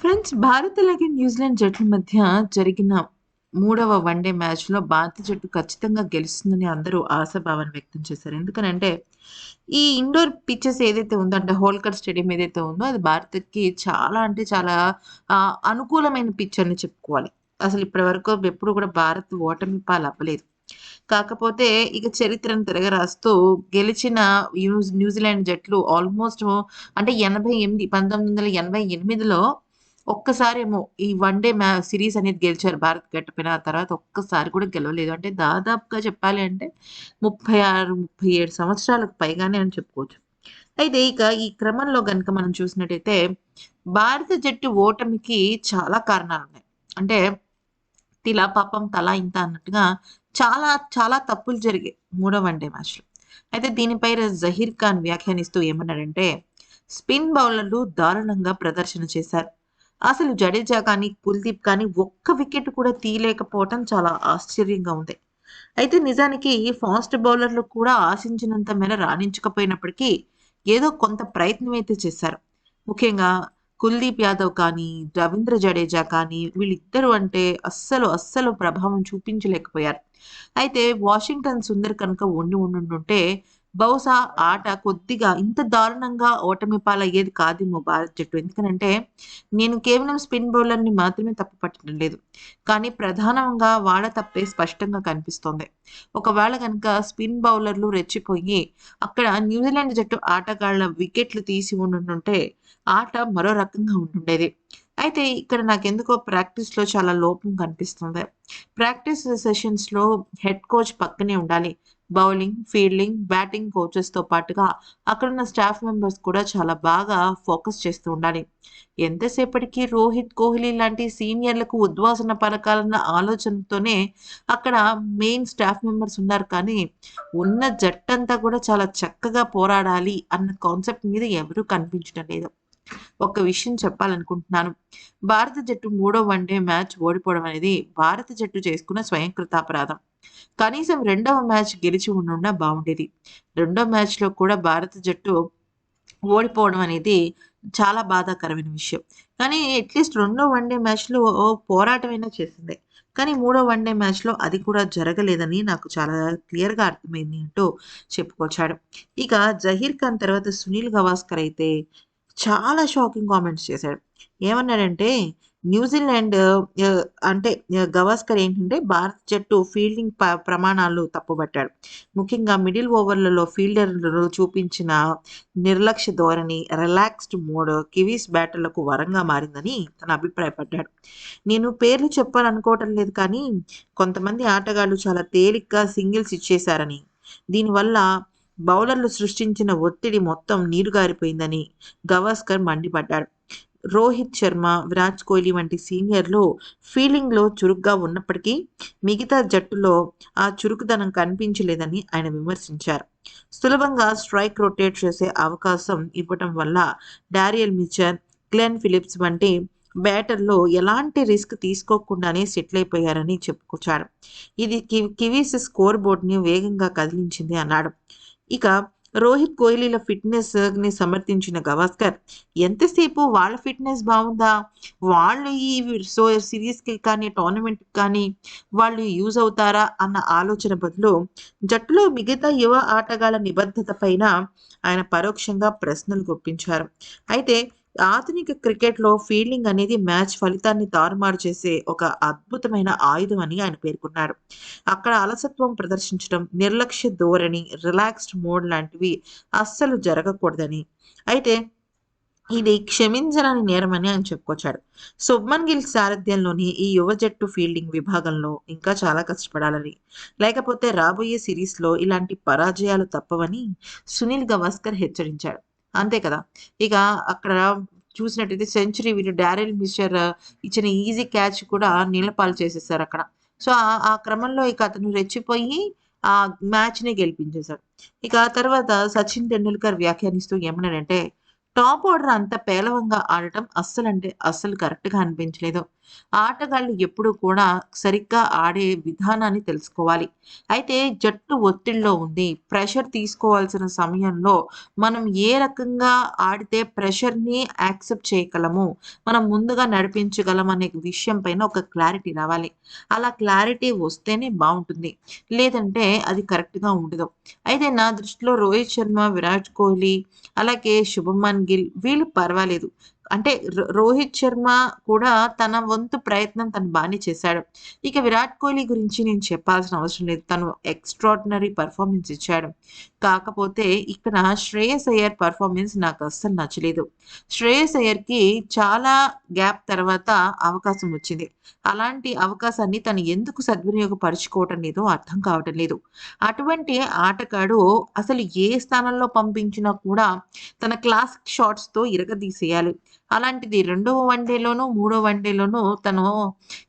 Friends Bharat అలాగే New Zealand జట్ల మధ్య జరిగిన మూడవ వన్డే మ్యాచ్లో భారత జట్టు ఖచ్చితంగా గెలుస్తుందని అందరూ ఆశాభావాన్ని వ్యక్తం చేశారు. ఎందుకనంటే ఈ ఇండోర్ పిచ్చెస్ ఏదైతే ఉందో అంటే హోల్కర్ స్టేడియం ఏదైతే ఉందో అది భారత్కి చాలా అంటే చాలా అనుకూలమైన పిచ్ అని చెప్పుకోవాలి. అసలు ఇప్పటి వరకు ఎప్పుడు కూడా భారత్ ఓటమి పాలు అవ్వలేదు. కాకపోతే ఇక చరిత్రను తిరగరాస్తూ గెలిచిన న్యూజిలాండ్ జట్లు ఆల్మోస్ట్ అంటే ఎనభై ఎనిమిది పంతొమ్మిది వందల ఎనభై ఎనిమిదిలో ఒక్కసారేమో ఈ వన్ డే మ్యా సిరీస్ అనేది గెలిచారు భారత్ గట్టపైన ఆ తర్వాత ఒక్కసారి కూడా గెలవలేదు. అంటే దాదాపుగా చెప్పాలి అంటే ముప్పై ఆరు ముప్పై ఏడు సంవత్సరాలకు పైగానే అని చెప్పుకోవచ్చు. అయితే ఇక ఈ క్రమంలో కనుక మనం చూసినట్టయితే భారత జట్టు ఓటమికి చాలా కారణాలు ఉన్నాయి. అంటే తిలా పాపం తలా ఇంత అన్నట్టుగా చాలా చాలా తప్పులు జరిగాయి మూడో వన్డే మ్యాచ్లో. అయితే దీనిపై జహీర్ ఖాన్ వ్యాఖ్యానిస్తూ ఏమన్నాడంటే స్పిన్ బౌలర్లు దారుణంగా ప్రదర్శన చేశారు. అసలు జడేజా కానీ కుల్దీప్ కానీ ఒక్క వికెట్ కూడా తీయలేకపోవటం చాలా ఆశ్చర్యంగా ఉంది. అయితే నిజానికి ఫాస్ట్ బౌలర్లు కూడా ఆశించినంత మేర రాణించకపోయినప్పటికీ ఏదో కొంత ప్రయత్నం అయితే చేశారు. ముఖ్యంగా కుల్దీప్ యాదవ్ కానీ రవీంద్ర జడేజా కానీ వీళ్ళిద్దరూ అంటే అస్సలు అస్సలు ప్రభావం చూపించలేకపోయారు. అయితే వాషింగ్టన్ సుందర్ కనుక ఉండి ఉండుంటే బహుశా ఆట కొద్దిగా ఇంత దారుణంగా ఓటమి పాలయ్యేది కాదేమో భారత్ జట్టు. ఎందుకనంటే నేను కేవలం స్పిన్ బౌలర్ని మాత్రమే తప్పు పట్టడం లేదు. కానీ ప్రధానంగా వాడ తప్పే స్పష్టంగా కనిపిస్తోంది. ఒకవేళ కనుక స్పిన్ బౌలర్లు రెచ్చిపోయి అక్కడ న్యూజిలాండ్ జట్టు ఆటగాళ్ళ వికెట్లు తీసి ఉండుంటే ఆట మరో రకంగా ఉంటుండేది. అయితే ఇక్కడ నాకెందుకో ప్రాక్టీస్లో చాలా లోపం కనిపిస్తుంది. ప్రాక్టీస్ సెషన్స్లో హెడ్ కోచ్ పక్కనే ఉండాలి. బౌలింగ్ ఫీల్డింగ్ బ్యాటింగ్ కోచెస్తో పాటుగా అక్కడున్న స్టాఫ్ మెంబర్స్ కూడా చాలా బాగా ఫోకస్ చేస్తూ ఉండాలి. ఎంతసేపటికి రోహిత్ కోహ్లీ లాంటి సీనియర్లకు ఉద్వాసన పలకాలన్న ఆలోచనతోనే అక్కడ మెయిన్ స్టాఫ్ మెంబర్స్ ఉన్నారు కానీ ఉన్న జట్టంతా కూడా చాలా చక్కగా పోరాడాలి అన్న కాన్సెప్ట్ మీద ఎవరూ కనిపించడం లేదు. ఒక విషయం చెప్పాలనుకుంటున్నాను. భారత జట్టు మూడో వన్డే మ్యాచ్ ఓడిపోవడం అనేది భారత జట్టు చేసుకున్న స్వయంకృతాపరాధం. కనీసం రెండవ మ్యాచ్ గెలిచి ఉండున్నా బాగుండేది రెండో మ్యాచ్లో కూడా భారత జట్టు ఓడిపోవడం అనేది చాలా బాధాకరమైన విషయం. కానీ అట్లీస్ట్ రెండో వన్డే మ్యాచ్లో పోరాటమైనా చేసింది. కానీ మూడో వన్డే మ్యాచ్లో అది కూడా జరగలేదని నాకు చాలా క్లియర్గా అర్థమైంది అంటూ చెప్పుకొచ్చాడు. ఇక జహీర్ ఖాన్ తర్వాత సునీల్ గవాస్కర్ అయితే చాలా షాకింగ్ కామెంట్స్ చేశాడు. ఏమన్నాడంటే న్యూజిలాండ్ అంటే గవాస్కర్ ఏంటంటే భారత జట్టు ఫీల్డింగ్ ప ప్రమాణాలు తప్పుబట్టాడు ముఖ్యంగా మిడిల్ ఓవర్లలో ఫీల్డర్లు చూపించిన నిర్లక్ష్య ధోరణి రిలాక్స్డ్ మోడ్ కివీస్ బ్యాటర్లకు వరంగా మారిందని తన అభిప్రాయపడ్డాడు. నేను పేర్లు చెప్పాలనుకోవటం లేదు కానీ కొంతమంది ఆటగాళ్ళు చాలా తేలిగ్గా సింగిల్స్ ఇచ్చేశారని దీనివల్ల బౌలర్లు సృష్టించిన ఒత్తిడి మొత్తం నీరుగారిపోయిందని గవాస్కర్ మండిపడ్డాడు. రోహిత్ శర్మ విరాట్ కోహ్లీ వంటి సీనియర్లు ఫీల్డింగ్లో చురుగ్గా ఉన్నప్పటికీ మిగతా జట్టులో ఆ చురుకుదనం కనిపించలేదని ఆయన విమర్శించారు. సులభంగా స్ట్రైక్ రొటేట్ చేసే అవకాశం ఇవ్వటం వల్ల డారియల్ మిచర్ గ్లెన్ ఫిలిప్స్ వంటి బ్యాటర్లో ఎలాంటి రిస్క్ తీసుకోకుండానే సెటిల్ అయిపోయారని చెప్పుకొచ్చాడు ఇది కివీస్ స్కోర్ బోర్డ్ని వేగంగా కదిలించింది అన్నాడు. ఇక రోహిత్ కోహ్లీల ఫిట్నెస్ని సమర్థించిన గవాస్కర్ ఎంతసేపు వాళ్ళ ఫిట్నెస్ బాగుందా? వాళ్ళు ఈ సో సిరీస్కి కానీ టోర్నమెంట్కి కానీ వాళ్ళు యూజ్ అవుతారా అన్న ఆలోచన బదులు జట్టులో మిగతా యువ ఆటగాళ్ళ నిబద్ధత పైన ఆయన పరోక్షంగా ప్రశ్నలు గుప్పించారు. అయితే ఆధునిక క్రికెట్లో ఫీల్డింగ్ అనేది మ్యాచ్ ఫలితాన్ని తారుమారు చేసే ఒక అద్భుతమైన ఆయుధం అని ఆయన పేర్కొన్నారు. అక్కడ అలసత్వం ప్రదర్శించడం నిర్లక్ష్య ధోరణి రిలాక్స్డ్ మోడ్ లాంటివి అస్సలు జరగకూడదని. అయితే ఇది క్షమించనని నేరమని ఆయన చెప్పుకొచ్చాడు. శుభ్మన్ గిల్ సారథ్యంలోని ఈ యువ జట్టు ఫీల్డింగ్ విభాగంలో ఇంకా చాలా కష్టపడాలని. లేకపోతే రాబోయే సిరీస్లో ఇలాంటి పరాజయాలు తప్పవని సునీల్ గవాస్కర్ హెచ్చరించాడు. అంతే కదా. ఇక అక్కడ చూసినట్టయితే సెంచరీ వీళ్ళు డారెల్ మిస్చర్ ఇచ్చిన ఈజీ క్యాచ్ కూడా నీళ్ళపాలు చేసేసారు అక్కడ. సో ఆ- క్రమంలో ఇక అతను రెచ్చిపోయి ఆ మ్యాచ్ని గెలిపించేశాడు. ఇక తర్వాత సచిన్ టెండూల్కర్ వ్యాఖ్యానిస్తూ ఏమన్నాడంటే టాప్ ఆర్డర్ అంత పేలవంగా ఆడటం అస్సలంటే అస్సలు కరెక్ట్‌గా అనిపించలేదు. ఆటగాళ్ళు ఎప్పుడూ కూడా సరిగ్గా ఆడే విధానాన్ని తెలుసుకోవాలి. అయితే జట్టు ఒత్తిడిలో ఉంది. ప్రెషర్ తీసుకోవాల్సిన సమయంలో మనం ఏ రకంగా ఆడితే ప్రెషర్‌ని యాక్సెప్ట్ చేయగలము, మనం ముందుగా నడిపించగలం అనే విషయం పైన ఒక క్లారిటీ రావాలి. అలా క్లారిటీ వస్తేనే బాగుంటుంది లేదంటే అది కరెక్ట్‌గా ఉండదు. అయితే నా దృష్టిలో రోహిత్ శర్మ, విరాట్ కోహ్లీ అలాగే శుభమన్ గిల్ వీళ్ళు పర్వాలేదు. అంటే రో రోహిత్ శర్మ కూడా తన వంతు ప్రయత్నం తను బానే చేశాడు. ఇక విరాట్ కోహ్లీ గురించి నేను చెప్పాల్సిన అవసరం లేదు. తను ఎక్స్ట్రాడినరీ పర్ఫార్మెన్స్ ఇచ్చాడు. కాకపోతే ఇక్కడ శ్రేయస్ అయ్యర్ పర్ఫార్మెన్స్ నాకు అస్సలు నచ్చలేదు. శ్రేయస్ అయ్యర్‌కి చాలా గ్యాప్ తర్వాత అవకాశం వచ్చింది. అలాంటి అవకాశాన్ని తను ఎందుకు సద్వినియోగపరుచుకోవటం లేదో అర్థం కావటం లేదు. అటువంటి ఆటగాడు అసలు ఏ స్థానంలో పంపించినా కూడా తన క్లాసిక్ షాట్స్‌తో ఇరగదీసేయాలి. అలాంటిది రెండవ వన్‌డేలోనూ, మూడో వన్‌డేలోనూ తను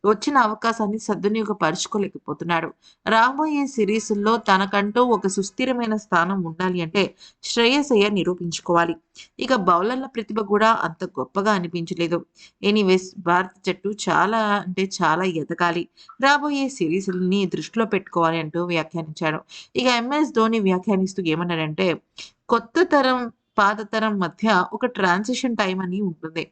వచ్చిన అవకాశాన్ని సద్వినియోగపరుచుకోలేకపోతున్నాడు. రాబోయే సీరీసుల్లో తనకంటూ ఒక సుస్థిరమైన స్థానం ఉండాలి అంటే శ్రేయస్ అయ్యర్ నిరూపించుకోవాలి. ఇక బౌలర్ల ప్రతిభ కూడా అంత గొప్పగా అనిపించలేదు. ఎనీవేస్ భారత జట్టు చాలా అంటే చాలా ఎదగాలి. రాబోయే సిరీస్ని దృష్టిలో పెట్టుకోవాలి అంటూ వ్యాఖ్యానించాడు. ఇక ఎంఎస్ ధోని వ్యాఖ్యానిస్తూ ఏమన్నాడంటే కొత్త తరం, పాత తరం మధ్య ఒక ట్రాన్సిషన్ టైం అని ఉంటుంది.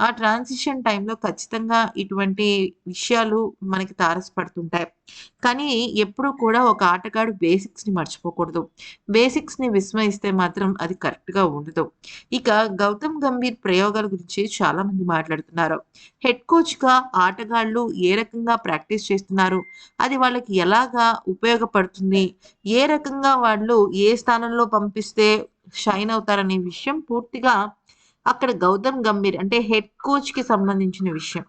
ఆ ట్రాన్సిషన్ టైంలో ఖచ్చితంగా ఇటువంటి విషయాలు మనకి తారసపడుతుంటాయి. కానీ ఎప్పుడూ కూడా ఒక ఆటగాడు బేసిక్స్‌ని మర్చిపోకూడదు. బేసిక్స్‌ని విస్మరిస్తే మాత్రం అది కరెక్ట్‌గా ఉండదు. ఇక గౌతమ్ గంభీర్ ప్రయోగాల గురించి చాలామంది మాట్లాడుతున్నారు. హెడ్ కోచ్‌గా ఆటగాళ్ళు ఏ రకంగా ప్రాక్టీస్ చేస్తున్నారు? అది వాళ్ళకి ఎలాగా ఉపయోగపడుతుంది? ఏ రకంగా వాళ్ళు ఏ స్థానంలో పంపిస్తే షైన్ అవుతారనే విషయం పూర్తిగా అక్కడ గౌతమ్ గంభీర్ అంటే హెడ్ కోచ్కి సంబంధించిన విషయం.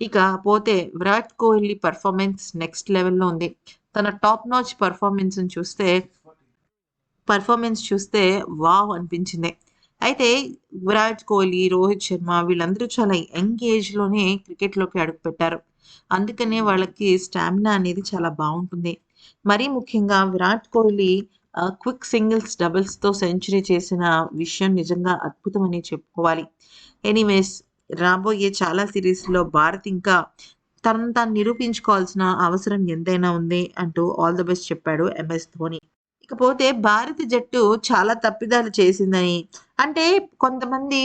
ఇక పోతే విరాట్ కోహ్లీ పర్ఫార్మెన్స్ నెక్స్ట్ లెవెల్‌లో ఉంది. తన టాప్ నాచ్ పర్ఫార్మెన్స్ చూస్తే పర్ఫార్మెన్స్ చూస్తే వావ్! అనిపించింది. అయితే విరాట్ కోహ్లీ, రోహిత్ శర్మ వీళ్ళందరూ చాలా యంగ్ ఏజ్‌లోనే క్రికెట్‌లోకి అడుగుపెట్టారు. అందుకనే వాళ్ళకి స్టామినా అనేది చాలా బాగుంటుంది మరీ ముఖ్యంగా విరాట్ కోహ్లీ క్విక్ సింగిల్స్, డబుల్స్‌తో సెంచరీ చేసిన విషయం నిజంగా అద్భుతమని చెప్పుకోవాలి. ఎనీవేస్ రాబోయే చాలా సిరీస్లో భారత్ ఇంకా తనను తాను నిరూపించుకోవాల్సిన అవసరం ఎంతైనా ఉంది అంటూ ఆల్ ద బెస్ట్ చెప్పాడు ఎంఎస్ ధోని. ఇకపోతే భారత జట్టు చాలా తప్పిదాలు చేసిందని అంటే కొంతమంది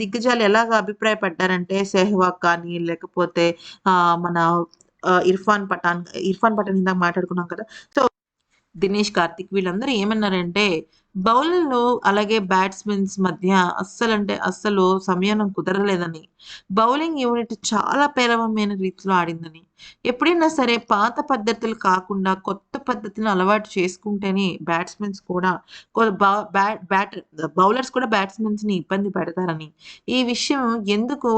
దిగ్గజాలు ఎలాగా అభిప్రాయపడ్డారంటే సెహ్వాగ్ కానీ లేకపోతే మన ఇర్ఫాన్ పఠాన్ ఇర్ఫాన్ పఠాన్ ఇందాక మాట్లాడుకున్నాం కదా! సో దినేష్ కార్తీక్ వీళ్ళందరూ ఏమన్నారంటే బౌలర్లు అలాగే బ్యాట్స్‌మెన్స్ మధ్య అస్సలంటే అస్సలు సమయం కుదరలేదని, బౌలింగ్ యూనిట్ చాలా పేలవమైన రీతిలో ఆడిందని, ఎప్పుడైనా సరే పాత పద్ధతులు కాకుండా కొత్త పద్ధతిని అలవాటు చేసుకుంటేనే బ్యాట్స్‌మెన్స్ కూడా బ్యాట్ బౌలర్స్ కూడా బ్యాట్స్‌మెన్స్‌ని ఇబ్బంది పెడతారని, ఈ విషయం ఎందుకు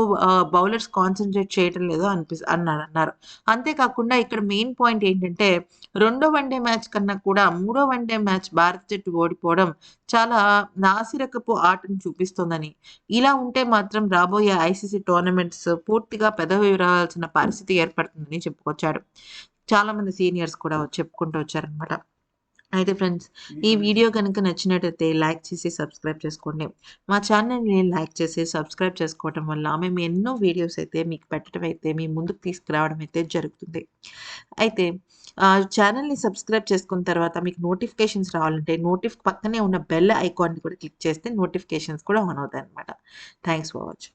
బౌలర్స్ కాన్సన్ట్రేట్ చేయటం లేదో అనిపి అన్నారు అన్నారు. అంతేకాకుండా ఇక్కడ మెయిన్ పాయింట్ ఏంటంటే రెండో వన్‌డే మ్యాచ్ కన్నా కూడా మూడో వన్‌డే మ్యాచ్ భారత జట్టు ఓడిపోవడం చాలా నాసిరకపు ఆటను చూపిస్తోందని, ఇలా ఉంటే మాత్రం రాబోయే ఐసీసీ టోర్నమెంట్స్ పూర్తిగా పెదవి రావాల్సిన పరిస్థితి ఏర్పడుతుంది. ఏర్పడుతుందని చెప్పుకొచ్చాడు. చాలామంది సీనియర్స్ కూడా చెప్పుకుంటూ వచ్చారనమాట. అయితే ఫ్రెండ్స్ ఈ వీడియో గనుక నచ్చినట్టయితే లైక్ చేసి సబ్స్క్రైబ్ చేసుకోండి. మా ఛానల్‌ని లైక్ చేసి సబ్స్క్రైబ్ చేసుకోవటం వల్ల మేము ఎన్నో వీడియోస్ అయితే మీకు పెట్టడం అయితే మీ ముందుకు తీసుకురావడం అయితే జరుగుతుంది. అయితే ఛానల్‌ని సబ్స్క్రైబ్ చేసుకున్న తర్వాత మీకు నోటిఫికేషన్స్ రావాలంటే నోటిఫ్ పక్కనే ఉన్న బెల్ ఐకాన్‌ని కూడా క్లిక్ చేస్తే నోటిఫికేషన్స్ కూడా ఆన్ అవుతాయన్నమాట. Thanks for watching.